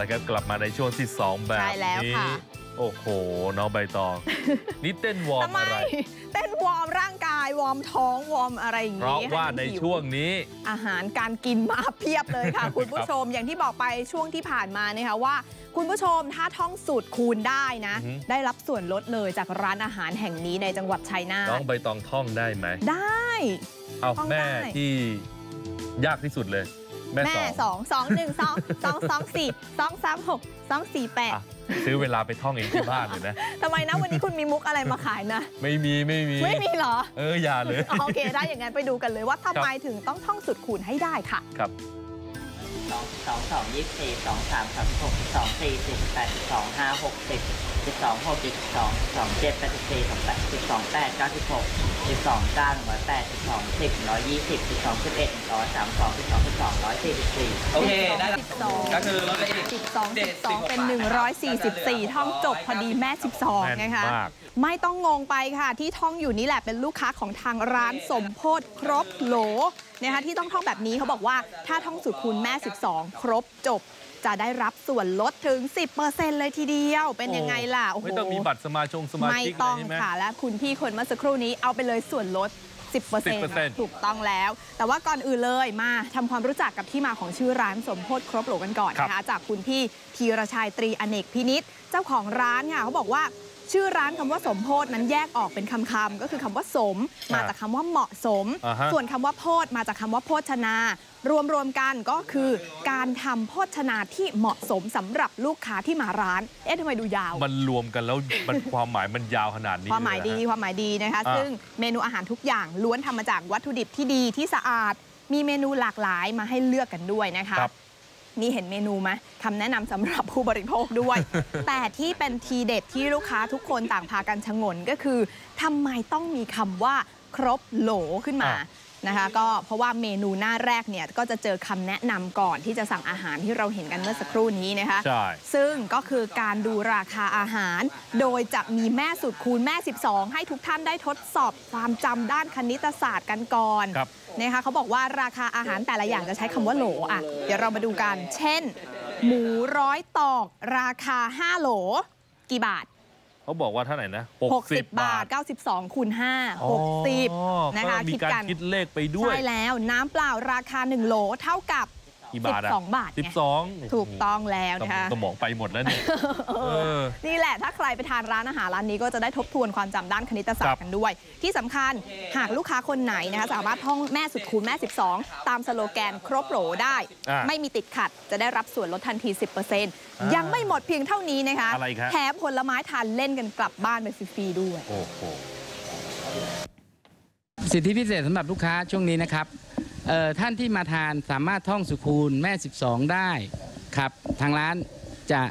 ละครับกลับมาในช่วงที่ 2 แบบใช่แล้วนี้ค่ะโอ้โห น้องใบตอง นี่เต้นวอร์มทำไมอะไร เต้นวอร์มร่างกายวอร์มท้องวอร์มอะไรอย่างเพราะนี้ว่าให้มัในหิช่วงนี้ อาหารการกินมาเพียบเลยค่ะ คุณผู้ชมอย่างที่บอกไปช่วงที่ผ่านมานะคะว่าคุณผู้ชมถ้าท่องสูตรคูณได้นะอือฮึได้รับส่วนลดเลยจากร้านอาหารแห่งนี้ในจังหวัดชัยนาน้อทงใบตองท่องได้ไหมได้ เอาท่องแม่ได้ที่ยากที่สุดเลย แม่แม่สองสองสองหนึ่งสองสองสองสี่สองสามหกสองสี่แปดอะซื้อเวลาไปท่องเองที่บ้านเลยนะทำไมนะวันนี้คุณมีมุกอะไรมาขายนะ ไม่มีไม่มี ไม่มีเหรอ เอออย่าเลยอ๋อโอเคได้อย่างนั้นไปดูกันเลยว่าทำไมถึงต้องท่องสูตรคูณให้ได้ค่ะ ครับสองสองสองยี่สิบสี่สองสามสามสิบหกสิบสองสี่สิบแปดสิบสองห้าหกสิบสิบสองหกสิบสองสองเจ็ดแปดสิบสี่สองแปดสิบสองแปดเก้าสิบหกสิบสองเก้าหนึ่งร้อยแปดสิบสองสิบร้อยยี่สิบสิบสองสิบเอ็ดร้อยสามสองสิบสองสิบสองร้อยสี่สิบสี่โอเค ได้ละ12 ก็คือลดไปอีก 12 12 เป็น 144 ท่องจบพอดีแม่ 12แม่นนะคะมาก ไม่ต้องงงไปค่ะ ที่ท่องอยู่นี่แหละเป็นลูกค้าของทางร้านสมโพธครบโหลนะคะที่ต้องท่องแบบนี้เขาบอกว่าถ้าท่องสูตรคูณแม่ 12 ครบจบ จะได้รับส่วนลดถึง 10%เลยทีเดียว เป็นยังไงล่ะโอ้โหไม่ต้องมีบัตรสมาชงสมาไม่ชิกเลต้อยงใช่ไหมค่ะและคุณพี่คนเมื่อสักครู่นี้เอาไปเลยส่วนลด10% 10%ถูกต้องแล้ว แต่ว่าก่อนอื่นเลยมาทำความรู้จักกับที่มาของชื่อร้านสมโพธครบโหลกันก่อนนะคะจากคุณพี่ธีรชัยตรีอเนกพินิษเจ้าของร้านค่ะเขาบอกว่า ชื่อร้านคำว่าสมโพธนั้นแยกออกเป็นคำคำๆก็คือคำว่าสม มาจากคำว่าเหมาะสมอ่าฮะส่วนคำว่าโพธมาจากคำว่าโภชนารวมรวมๆกันก็คือการทำโภชนาที่เหมาะสมสำหรับลูกค้าที่มาร้าน เอ๊ะทำไมดูยาว มันรวมกันแล้วมันความหมายมันยาวขนาดนี้ความหมายเลดีนะฮะความหมายดีนะคะอ่าซึ่งเมนูอาหารทุกอย่างล้วนทำมาจากวัตถุดิบที่ดีที่สะอาด มีเมนูหลากหลายมาให้เลือกกันด้วยนะคะครับ นี่เห็นเมนูไหมคำแนะนำสำหรับผู้บริโภคด้วย แต่ที่เป็นทีเด็ดที่ลูกค้าทุกคนต่างพากันชงนก็คือทำไมต้องมีคำว่าครบโหลขึ้นมาอะ นะคะก็เพราะว่าเมนูหน้าแรกเนี่ยก็จะเจอคำแนะนำก่อนที่จะสั่งอาหารที่เราเห็นกันเมื่อสักครู่นี้นะคะใช่ซึ่งก็คือการดูราคาอาหาร โดยจะมีแม่สูตรคูณแม่ 12 ให้ทุกท่านได้ทดสอบความจำด้านคณิตศาสตร์กันก่อนครับนะคะเขาบอกว่าราคาอาหารแต่ละอย่างจะใช้คำว่าโหลอะเดี๋ยวเรามาดูกัน เช่น หมูร้อยตอกราคา 5 โหลกี่บาท เขาบอกว่าเท่าไหร่นะ60 บาท 92คูณ5อ๋อ60 นะคะก็มีคิดการกันคิดเลขไปด้วย ใช่แล้วน้ำเปล่าราคา 1 โหลเท่ากับ กี่บาทอะ12 บาทสิไงบสองถูกต้องแล้วนะคะ สมองไปหมดแล้วเนี่ย เออ นี่แหละถ้าใครไปทานร้านอาหารร้านนี้ก็จะได้ทบทวนความจำด้านคณิตศาสตครัร์บกันด้วย ที่สำคัญหากลูกค้าคนไหนนะคะสามารถท่องแม่สุดคูณแม่ 12 ตามสโลแกนครบโหลได้ อ่าไม่มีติดขัดจะได้รับส่วนลดทันที 10%ยังไม่หมดเพียงเท่านี้นะคะอะไรครับ แถมผลไม้ทานเล่นกันกลับบ้านไปฟรีๆด้วย โอ้โห สิทธิพิเศษสำหรับลูกค้าช่วงนี้นะครับเอ่อ ท่านที่มาทานสามารถท่องสุคูณแม่ 12 ได้ครับทางร้านจะ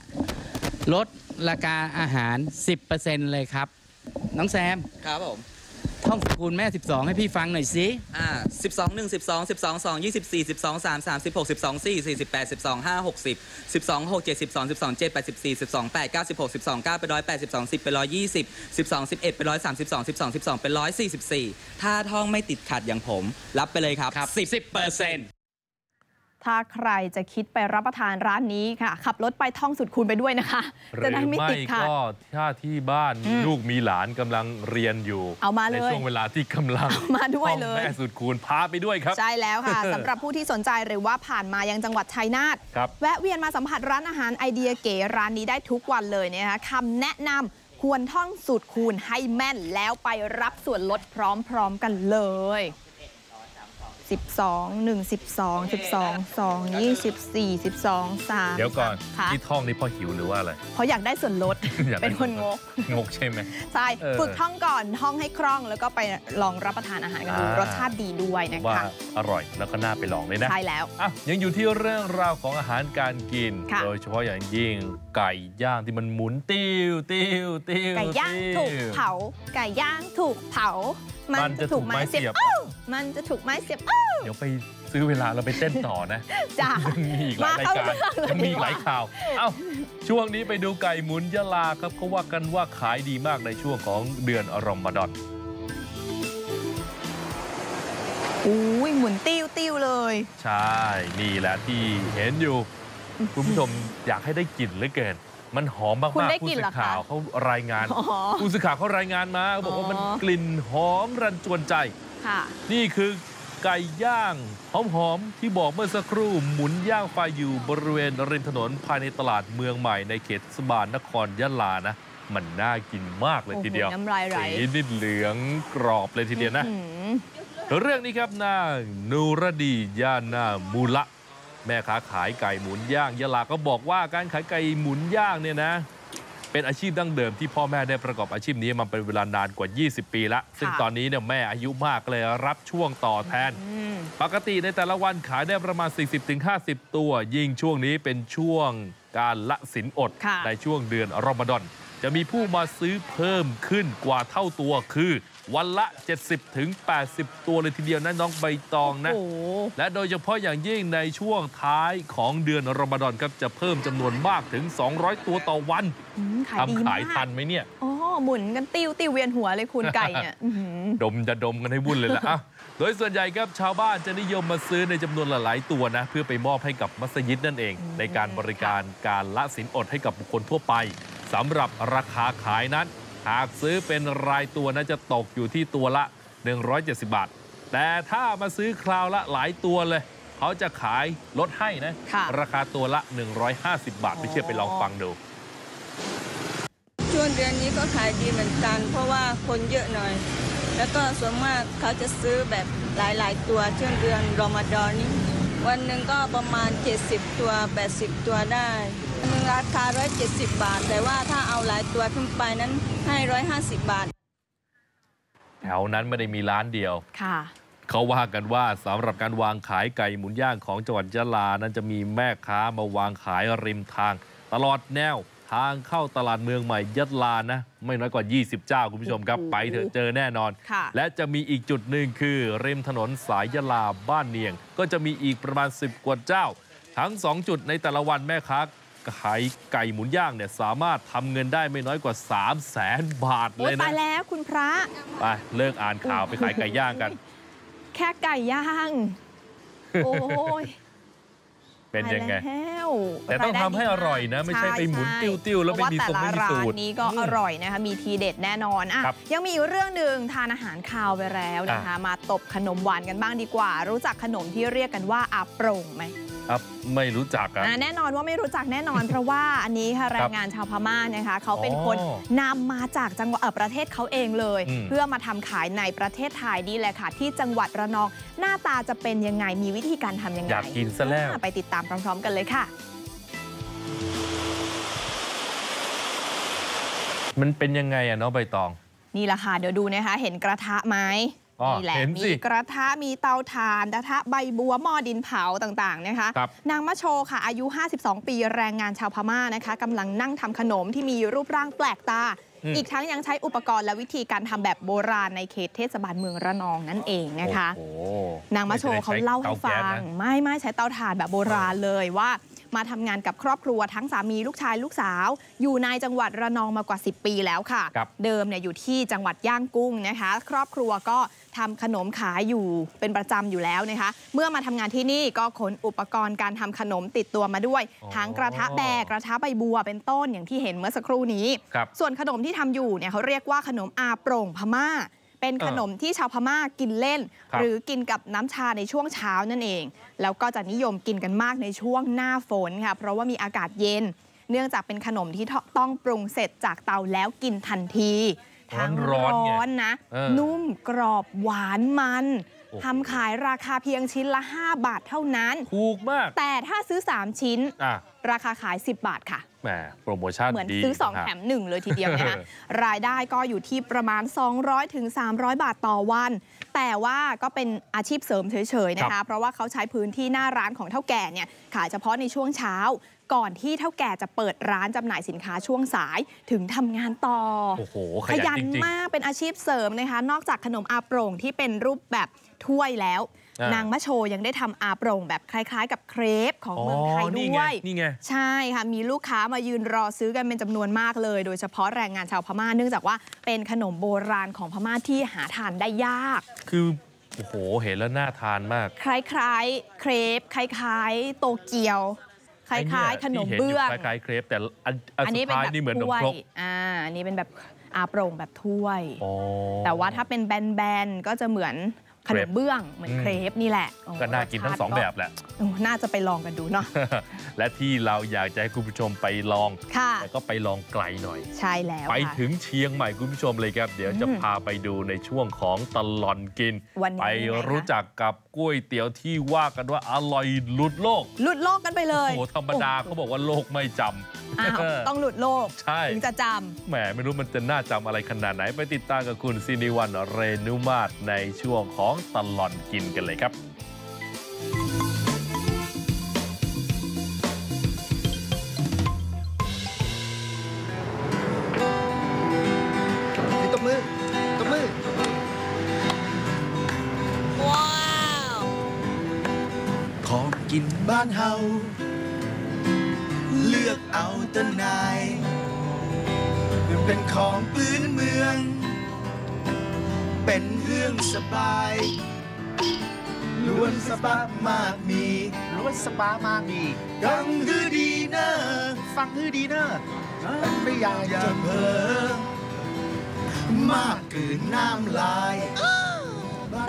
ลดราคาอาหาร 10%เลยครับ น้องแซม ครับผม ท่องสุคูณแม่ 12 ให้พี่ฟังหน่อยสิ อ่าสิบสองหนึ่งสิบสองสิบสองสองยี่สิบสี่สิบสองสามสามสิบหกสิบสองสี่สี่สิบแปดสิบสองห้าหกสิบสิบสองหกเจ็ดสิบสองสิบสองเจ็ดแปดสิบสี่สิบสองแปดเก้าสิบหกสิบสองเก้าเป็นร้อยแปดสิบสองสิบเป็นร้อยยี่สิบสิบสองสิบเอ็ดเป็นร้อยสามสิบสองสิบสองสิบสองเป็นร้อยสี่สิบสี่ถ้าท่องไม่ติดขัดอย่างผม รับไปเลยครับครับ สิบเปอร์เซ็นต์ ถ้าใครจะคิดไปรับประทานร้านนี้ค่ะ ขับรถไปท่องสุดคูณไปด้วยนะคะหรืจะอได้ไม่ไม่ติดขัดก็ถ้าที่บ้านอืมลูกมีหลานกำลังเรียนอยู่ เอามาเลยในช่วงเวลาที่กำลังมาด้วยท่องเลยแม่สุดคูณพาไปด้วยครับ ใช่แล้วค่ะสำหรับผู้ที่สนใจหรือว่าผ่านมายังจังหวัดชัยนาทครับแวะเวียนมาสัมผัสร้านอาหารไอเดียเก๋ร้านนี้ได้ทุกวันเลยนะคะคำแนะนำควรท่องสูตรคูณให้แม่นแล้วไปรับส่วนลดพร้อมๆกันเลย 12 1 12 12 2 24 12 3เดี๋ยวก่อนค่ะที่ท่องนี่เพ่อหิวหรือว่าอะไร เพราะอยากได้ส่วนลด อยากได้เป็นคนงก งกใช่ไหม ใช่เออ ฝึกท่องก่อนท่องให้คล่องแล้วก็ไปลองรับประทานอาหารกันดูอ่ารรสชาติดีด้วยนะว่าคะอร่อยแล้วก็น่าไปลองเลยนะ ใช่แล้ว อะยังอยู่ที่เรื่องราวของอาหารการกิน ค่ะโดยเฉพาะอย่างยิ่งไก่ย่างที่มันหมุนติ้วติ้วติ้วไก่ย่างติ้วถูกเผาไก่ย่างถูกเผา มันจะถูกไม้เสียบอ้าวมันจะถูกไม้เสียบอ้าวเดี๋ยวไปซื้อเวลาเราไปเต้นต่อนะจ้ายังมีอีกหลายรายมาการเข้าเรื่องเลยยังมีอีกหลายดีกว่าข่าว เอ้า ช่วงนี้ไปดูไก่หมุนยะลาครับเขาว่ากันว่าขายดีมากในช่วงของเดือนอรอมฎอนอุ้ยหมุนติ้วติ้วเลย ใช่ นี่แหละที่เห็นอยู่ คุณผู้ชมอยากให้ได้กลิ่นเหลือเกิน มันหอมมากคุณๆได้ผู้กลิ่นสื่เหรออคะข่าวเขารายงานอ๋อผู้สื่อข่าวเขารายงานมาเขาบอกว่ามันอ๋อกลิ่นหอมรันจวนใจค่ะนี่คือไก่ย่างหอมๆที่บอกเมื่อสักครู่หมุนย่างไฟอยู่บริเวณริมถนนภายในตลาดเมืองใหม่ในเขตเทศบาลนครยะลานะ มันน่ากินมากเลยโอ้โหทีเดียวน้ำลายไหลสีนี่เหลืองกรอบเลยทีเดียวนะอื้อหือเรื่องนี้ครับนางนูรดีย่านนามูละ แม่ค้าขายไก่หมุนย่างยะลาก็บอกว่าการขายไก่หมุนย่างเนี่ยนะเป็นอาชีพดั้งเดิมที่พ่อแม่ได้ประกอบอาชีพนี้มาเป็นเวลานานกว่า 20 ปีแล้ว ซึ่งตอนนี้เนี่ยแม่อายุมากเลยรับช่วงต่อแทนอืมปกติในแต่ละวันขายได้ประมาณ 40-50 ตัว ยิ่งช่วงนี้เป็นช่วงการละสินอดค่ะในช่วงเดือนรอมฎอน จะมีผู้มาซื้อเพิ่มขึ้นกว่าเท่าตัวคือวันละ 70-80 ตัวเลยทีเดียวนะน้องใบตองนะโอ้โหและโดยเฉพาะอย่างยิ่งในช่วงท้ายของเดือนรอมฎอนครับจะเพิ่มจำนวนมากถึง 200 ตัวต่อวันอืมขายดีทำมาขายทักนไหมเนี่ยอ๋อหมุนกันติ้วติ้วเวียนหัวเลยคุณไก่เนี่ยอื้อหือดมจะดมกันให้วุ่นเลยละอะโดยส่วนใหญ่ครับชาวบ้านจะนิยมมาซื้อในจำนวนหลายๆตัวนะ เพื่อไปมอบให้กับมัสยิดนั่นเอง ในการบริการการละสินอดให้กับบุคคลทั่วไป สำหรับราคาขายนั้น หากซื้อเป็นรายตัวนะจะตกอยู่ที่ตัวละ 170 บาท แต่ถ้ามาซื้อคราวละหลายตัวเลย เขาจะขายลดให้นะค่ะราคาตัวละ 150 บาท ไม่เชื่อไปลองฟังดู ช่วงเดือนนี้ก็ขายดีเหมือนกัน เพราะว่าคนเยอะหน่อย แล้วก็ส่วนมากเขาจะซื้อแบบหลาย ๆ ตัวช่วงเดือนรอมฎอนนี้วันหนึ่งก็ประมาณ 70 ตัว 80 ตัวได้อันหนึ่ง ราคา 170 บาท แต่ว่าถ้าเอาหลายตัวขึ้นไปนั้นให้ 150 บาท แถวนั้นไม่ได้มีร้านเดียว ค่ะเขาว่ากันว่าสำหรับการวางขายไก่หมุนย่างของจังหวัดยะลานั้นจะมีแม่ค้ามาวางขายริมทาง ตลอดแนวทางเข้าตลาดเมืองใหม่ยะลานะ ไม่น้อยกว่า 20 เจ้าคุณผู้ชมครับโอ้โหไปเถอะเจอแน่นอนค่ะและจะมีอีกจุดหนึ่งคือริมถนนสายยะลาบ้านเนียง ก็จะมีอีกประมาณ 10 กว่าเจ้า ทั้ง 2 จุดในแต่ละวันแม่ค้า ขายไก่หมุนย่างเนี่ยสามารถทำเงินได้ไม่น้อยกว่า 3 0 0แสนบาทโอ้เลยยตานะยแล้วคุณพระไปเลิกอ่านข่าวไปขายไก่ย่างกัน แค่ไก่ย่าง โอ้ยเป็นยังไงตาแล้วแต่ต้องทำให้อร่อยนะ ไม่ใช่ไปหมุนติ้วๆ แล้วไม่มีเพทรงราะว่าไม่มีแต่ละสูร้านตรนี้ก็อร่อยนะคะ มีทีเด็ดแน่นอนอะครับยังมีอีกเรื่องหนึ่งทานอาหารคาวไปแล้วนะคะ มาตบขนมหวานกันบ้างดีกว่า รู้จักขนมที่เรียกกันว่าอาโปร่งไหม ครับไม่รู้จักอะอะแน่นอนว่าไม่รู้จักแน่นอน เพราะว่าอันนี้ค่ะแรงงานชาวพม่านะคะเขาเป็นคนอ๋อนำมาจากจังหวัดเอ่อประเทศเขาเองเลยอืมเพื่อมาทำขายในประเทศไทยนี่แหละค่ะ ที่จังหวัดระนอง หน้าตาจะเป็นยังไงมีวิธีการทำยังไงอยากกินซะแล้วอะไปติดตามพร้อม ๆ กันเลยค่ะ มันเป็นยังไงอะเนาะใบตอง นี่แหละค่ะเดี๋ยวดูนะคะ เห็นกระทะไหมอ๋อ นี่แหละเห็นสิมีกระทะมีเตาถ่านกระทะใบบัวหม้อดินเผาต่างๆนะคะครับนางมะโชค่ะอายุ 52 ปีแรงงานชาวพม่านะคะกำลังนั่งทำขนมที่มีรูปร่างแปลกตาอืมอีกทั้งยังใช้อุปกรณ์และวิธีการทำแบบโบราณในเขตเทศบาลเมืองระนองนั่นเองนะคะโอ้โหนางมะโชเขาเล่าให้ฟัไม่ได้งใช้เตาแก๊สนะไม่ไม่ใช้เตาถ่านแบบโบราณเลยว่ามาทำงานกับครอบครัวทั้งสามีลูกชายลูกสาว อยู่ในจังหวัดระนองมากว่า 10 ปีแล้วค่ะครับเดิมเนี่ยอยู่ที่จังหวัดย่างกุ้งนะคะ ครอบครัวก็ ทำขนมขายอยู่เป็นประจำอยู่แล้วนะคะ เมื่อมาทำงานที่นี่ก็ขนอุปกรณ์การทำขนมติดตัวมาด้วยอ๋อทั้งกระทะแบกกระทะใบบัวเป็นต้นอย่างที่เห็นเมื่อสักครู่นี้ครับส่วนขนมที่ทำอยู่เนี่ยเขาเรียกว่าขนมอาโปร่งพม่าเป็นขนมที่ชาวพม่ากินเล่นครับหรือกินกับน้ำชาในช่วงเช้านั่นเอง แล้วก็จะนิยมกินกันมากในช่วงหน้าฝนค่ะ เพราะว่ามีอากาศเย็น เนื่องจากเป็นขนมที่ต้องปรุงเสร็จจากเตาแล้วกินทันที ทั้งร้อนๆไงร้อนนะเออนุ่มกรอบหวานมันโอ้โหทำขายราคาเพียงชิ้นละ 5 บาทเท่านั้น ถูกมาก แต่ถ้าซื้อ 3 ชิ้นอะราคาขาย 10 บาทค่ะแหมโปรโมชั่นเหมือนดีซื้อ2ครับแถม 1 เลยทีเดียวนะคะรายได้ก็อยู่ที่ประมาณ 200ถึง300 บาทต่อวัน แต่ว่าก็เป็นอาชีพเสริมเฉยๆนะครัคะบเพราะว่าเขาใช้พื้นที่หน้าร้านของเท่าแก่เนี่ยขายเฉพาะในช่วงเช้า ก่อนที่เท่าแก่จะเปิดร้านจำหน่ายสินค้าช่วงสายถึงทำงานต่อโอ้โหขขยัยันนจริงมากเป็นอาชีพเสริมนะคะ นอกจากขนมอาโปร่งที่เป็นรูปแบบถ้วยแล้วอ่า นนางมะโชยังได้ทำอาโปร่งแบบคล้าย ๆ กับเครปของๆอ๋อเมืองไทยนี่ด้ไงวยนี่ไงใช่ค่ะมีลูกค้ามายืนรอซื้อกันเป็นจำนวนมากเลย โดยเฉพาะแรงงานชาวพม่าเนื่องจากว่าเป็นขนมโบราณของพม่าที่หาทานได้ยาก คือโอ้โหเห็นแล้วน่าทานมาก คล้ายๆเครปคล้ายๆ โตเกียวคล้ายๆขนมที่ห็เบื้องยู่คล้ายๆเครปแต่อันอันอันสุนี้ดเป็นท้ายแบบนี่เหมือนนมถ้วยครกอ่าอันนี้เป็นแบบอาโปร่งแบบถ้วยอ๋อแต่ว่าถ้าเป็นแบนๆก็จะเหมือน ขนมเบื้องเหมือนอืมเครปนี่แหละโอ้ก็น่ากินทั้งสองรสชาติแบบแหละโอ้น่าจะไปลองกันดูเนาะและที่เราอยากจะให้คุณผู้ชมไปลองค่ะแต่ก็ไปลองไกลหน่อย ใช่แล้วไปค่ะถึงเชียงใหม่คุณผู้ชมเลยครับ เดี๋ยวจะอืมพาไปดูในช่วงของตลอนกินวันนี้ไปยังไงคะรู้จักกับ ก๋วยเตี๋ยวที่ว่ากันว่าอร่อยหลุดโลกหลุดโลกกันไปเลยโอ้โหธรรมดาเขาบอกว่าโลกไม่จอ้าวำต้องหลุดโลกใช่ถึงจะจแหมไม่รู้มันจะน่าจำอะไรขนาดไหนไปติดตามกับคุณซินิวันเรนุมาตในช่วงของตลอนกินกันเลยครับตบ เฮาเลือกเอาต้นนายมันเป็นของพื้นเมือง เป็นเรื่องสบายล้วนสบามากมีล้วนสบามากมีกังฮือดีเนอฟังฮือดีเนอไม่อยากจะเพ้อมากเกินน้ำลาย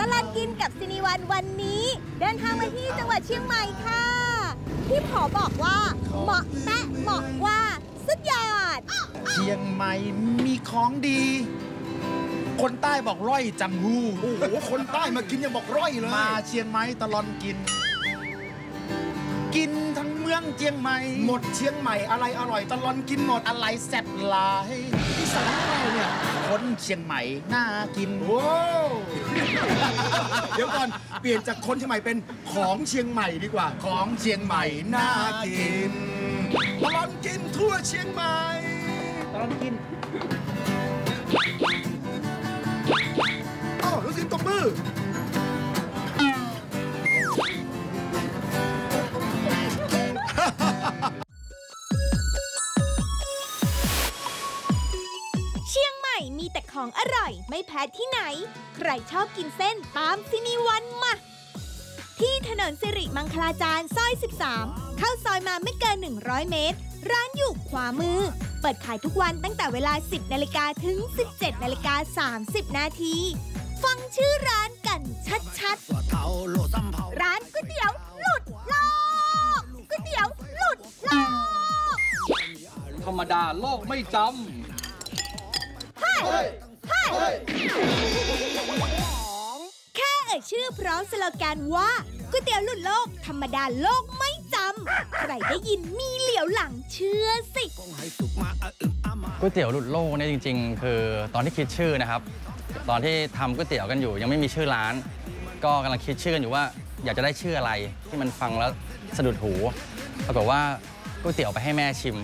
ตลาดกินกับซินีวันวันนี้ เดินทางมาที่จังหวัดเชียงใหม่ค่ะ พี่ผอบอกว่าเหมาะแตะเหมาะว่าสุดยอดเชียงใหม่มีของดี คนใต้บอกร้อยจังหูโอ้โหคนใต้มากินยังบอกร้อยเลยมาเชียงใหม่ตลอนกิน กินทั้งเมืองเชียงใหม่หมดเชียงใหม่อะไรอร่อยตลอนกินหมดอะไรแซ่บหลายที่สาอะไรเนี่ยคน เชียงใหม่น่ากิน โอ้เดี๋ยวก่อนเปลี่ยนจากคนเชียงใหม่เป็นของเชียงใหม่ดีกว่า ของเชียงใหม่น่ากินตลอนกินทั่วเชียงใหม่ตลอนกินอ้าวแล้วสิตบมือ ของอร่อย ไม่แพ้ที่ไหน ใครชอบกินเส้นตามซินีวันมา ที่ถนนสิริมังคลาจารย์ซอย 13 เข้าซอยมาไม่เกิน 100 เมตร ร้านอยู่ขวามือ เปิดขายทุกวันตั้งแต่เวลา 10 นาฬิกาถึง 17 นาฬิกา 30 นาที ฟังชื่อร้านกันชัดๆ ร้านก๋วยเตี๋ยวหลุดโลกก๋วยเตี๋ยวหลุดโลกธรรมดาโลกไม่จ แค่เอ่ยชื่อพร้อมสโลแกนว่าก๋วยเตี๋ยวหลุดโลก ธรรมดาโลกไม่จำ ใครได้ยินมีเหลียวหลังเชื่อสิก๋วยเตี๋ยวหลุดโลกเนี่ยจริง ๆ คือตอนที่คิดชื่อนะครับ ตอนที่ทำก๋วยเตี๋ยวกันอยู่ ยังไม่มีชื่อร้าน ก็กำลังคิดชื่อกันอยู่ว่า อยากจะได้ชื่ออะไรที่มันฟังแล้วสะดุดหูปรากฏว่าก๋วยเตี๋ยวไปให้แม่ชิม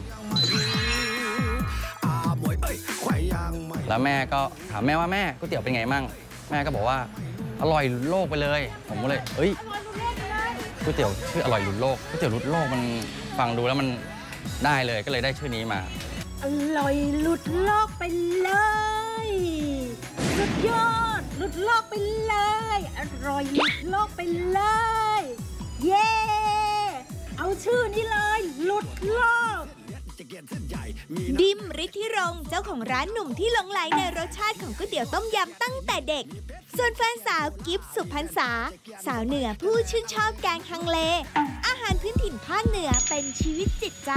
แล้วแม่ก็ถามแม่ว่าแม่ก๋วยเตี๋ยวเป็นไงมั่ง แม่ก็บอกว่าอร่อยหลุดโลกไปเลย ผมก็เลยเอ้ยก๋วยเตี๋ยวชื่ออร่อยหลุดโลกก๋วยเตี๋ยวหลุดโลกมันฟังดูแล้วมันได้เลยก็เลยได้ชื่อนี้มา อร่อยหลุดโลกไปเลยสุดยอดหลุดโลกไปเลย อร่อยหลุดโลกไปเลย เย้เอาชื่อนี้เลยหลุดโลก ดิมฤทธิรงค์เจ้าของร้านหนุ่มที่หลงไหลในรสชาติของก๋วยเตี๋ยวต้มยำตั้งแต่เด็ก ส่วนแฟนสาวกิฟสุพรรษา สาวเหนือผู้ชื่นชอบแกงฮังเล อาหารพื้นถิ่นภาคเหนือเป็นชีวิตจิตใจ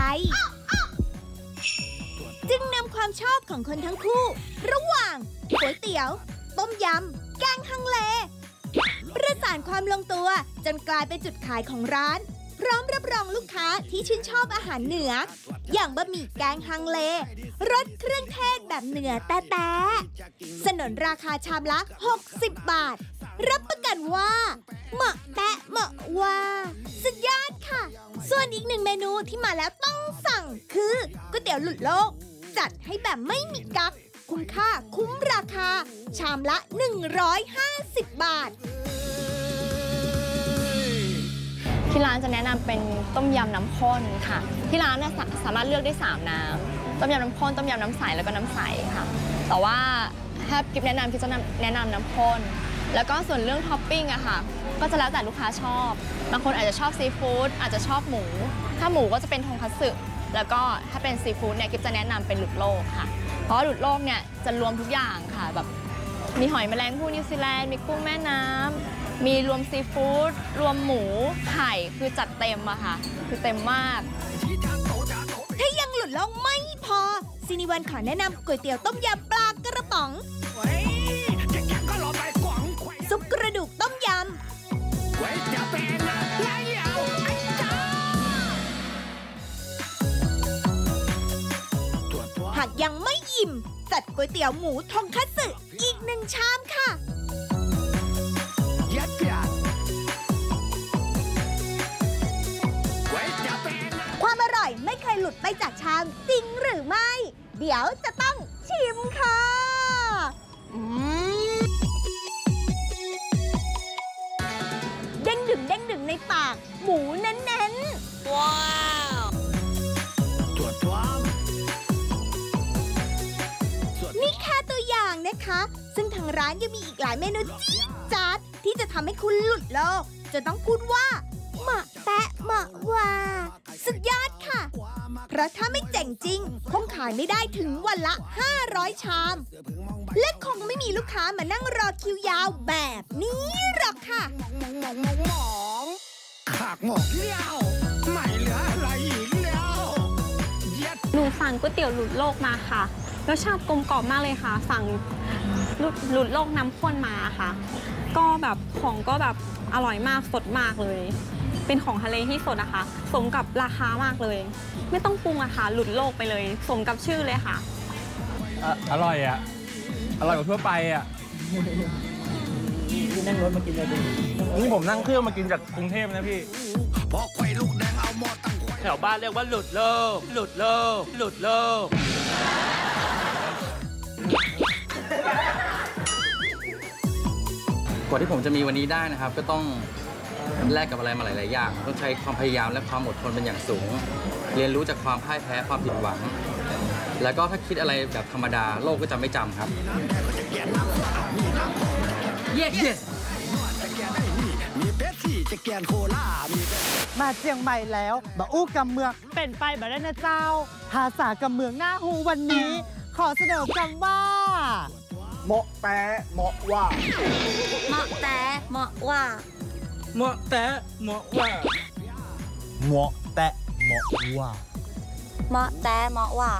จึงนำความชอบของคนทั้งคู่ ระหว่างก๋วยเตี๋ยว ต้มยำ แกงฮังเล ประสานความลงตัวจนกลายเป็นจุดขายของร้าน พร้อมรับรองลูกค้าที่ชื่นชอบอาหารเหนือ อย่างบะหมี่แกงฮังเลรสเครื่องเทศแบบเหนือแต่แต่สนนราคาชามละ 60 บาท รับประกันว่า เหมาะแตะเหมาะว่า สุดยอดค่ะ ส่วนอีกหนึ่งเมนูที่มาแล้วต้องสั่งคือก๋วยเตี๋ยวหลุดโลก จัดให้แบบไม่มีกักคุ้มค่าคุ้มราคา ชามละ 150 บาท ที่ร้านจะแนะนำเป็นต้มยำน้ำข้นค่ะ ที่ร้านเนี่ยสามารถเลือกได้ 3 น้ำต้มยำน้ำข้นต้มยำน้ำใสแล้วก็น้ำใสค่ะ แต่ว่าถ้ากิฟแนะนำกิฟจะแนะนำน้ำข้นแล้วก็ส่วนเรื่องท็อปปิ้งอะค่ะ ก็จะแล้วแต่ลูกค้าชอบ บางคนอาจจะชอบซีฟู้ดอาจจะชอบหมู ถ้าหมูก็จะเป็นทงคัตสึแล้วก็ถ้าเป็นซีฟู้ดเนี่ยกิฟจะแนะนำเป็นหลุดโลกค่ะ เพราะหลุดโลกเนี่ยจะรวมทุกอย่างค่ะแบบมีหอยแมลงภู่นิวซีแลนด์มีกุ้งแม่น้ำ มีรวมซีฟู้ดรวมหมูไข่คือจัดเต็มอะค่ะ คือเต็มมากถ้ายังหลุดโลกไม่พอ ซินิวันขอแนะนำก๋วยเตี๋ยวต้มยำปลากระป๋อง ซุปกระดูกต้มยำ หากยังไม่อิ่ม จัดก๋วยเตี๋ยวหมูทงคัตสึอีกหนึ่งชามค่ะ ดไปจากชามจริงหรือไม่ เดี๋ยวจะต้องชิมค่ะอืมเด้งดึงเด้งดึงในปาก หมูเน้นๆ ว้าวนี่แค่ตัวอย่างนะคะ ซึ่งทางร้านยังมีอีกหลายเมนูจี๊ดจ๊าดที่จะทำให้คุณหลุดโลก จะต้องพูดว่าเหมาะแตะเหมาะว่า สุดยอดค่ะเพ ราะถ้าไม่เจ๋งจริง คงขายไม่ได้ถึงวันละ 500 ชาม และคงไม่มีลูกค้ามานั่งรอคิวยาวแบบนี้หรอกค่ะขากหมกเลี้ยวไม่เหลืออะไรอีกแล้วหนูสั่งก๋วยเตี๋ยวหลุดโลกมาค่ะรสชาติกลมกล่อมมากเลยค่ะ สั่งหลุดหลุดโลกน้ำข้นมาค่ะ ก็แบบของก็แบบอร่อยมากสดมากเลย เป็นของทะเลที่สดนะคะ สมกับราคามากเลย ไม่ต้องปรุงอะค่ะ หลุดโลกไปเลย สมกับชื่อเลยค่ะอะอร่อยอะ อร่อยกว่าทั่วไปอะนี่นั่งรถมากินเลยนี่ผมนั่งเครื่องมากินจากกรุงเทพนะพี่พอไข่ลูกแดงเอาหมดตั้งแถวบ้านเรียกว่าหลุดโลก หลุดโลก หลุดโลก กว่าที่ผมจะมีวันนี้ได้นะครับ ก็ต้อง แลกกับอะไรมาหลาย ๆ อย่าง ต้องใช้ความพยายามและความอดทนเป็นอย่างสูง เรียนรู้จากความพ่ายแพ้ความผิดหวัง แล้วก็ถ้าคิดอะไรแบบธรรมดาโลกก็จะไม่จำครับ yes yes มีเบสซี่จะแกนโคล่ามีมาเจียงใหม่แล้วมาอู้กำเมืองเป็นไปแบบนั้นนะเจ้า ภาษากำเมืองหน้าหูวันนี้ ขอเสนอคำว่า เหมาะแปะเหมาะว่า เหมาะแต่เหมาะว่า เหมาะแต่เหมาะว่า เหมาะแตะเหมาะว่า เหมาะแต่เหมาะว่า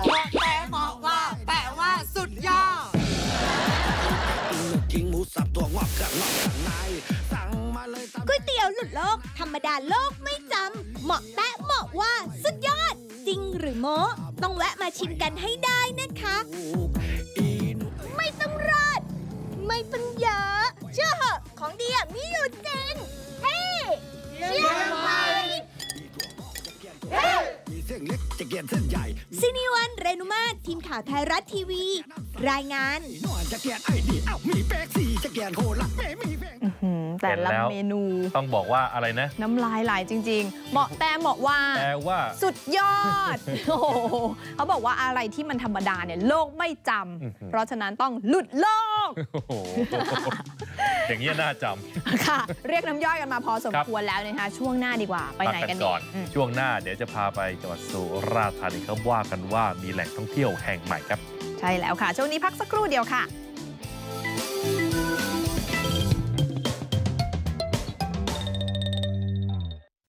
เหมาะแต่เหมาะว่าแปลว่าสุดยอดกินหมูสับตัวงอกเครื่องงอกข้างในสั่งมาเลยตามก๋วยเตี๋ยวหลุดโลก ธรรมดาโลกไม่จำเหมาะแตะเหมาะว่าสุดยอด จริงหรือโมต้องแวะมาชิมกันให้ได้นะคะ ไม่ต้องรอด ไม่ต้องเยอะเชื่อเหอะของดีอะมีอยู่จริง เฮ้เชียงใหม่เฮ้มีเส้นเล็กจะแกนเส้นใหญ่ซินิวันเรนุมาตทีมข่าวไทยรัฐทีวี รายงานนอนจะ แกนไอ้ดีเอ้ามีเป๊กซี่จะแกนโคล่าไม่มีเป๊กแต่ละเห็นแล้วเมนู ต้องบอกว่าอะไรนะ น้ำลายไหลจริง ๆ เหมาะแต่เหมาะว่าแปลว่า สุดยอดโอ้โหเขาบอกว่าอะไรที่มันธรรมดาเนี่ยโลกไม่จอื้อหือำเพราะฉะนั้นต้องหลุดโลกโอ้โหอย่างนี้ยน่าจำค่ะ เรียกน้ำย่อยกันมาพอสมครับควรแล้วนะคะช่วงหน้าดีกว่าไปไหนพักันดีก่อนอืมช่วงหน้าเดี๋ยวจะพาไปจังหวัดสุราษฎร์ธานีเขาว่ากันว่ามีแหล่งท่องเที่ยวแห่งใหม่ครับ ใช่แล้วค่ะ ช่วงนี้พักสักครู่เดียวค่ะ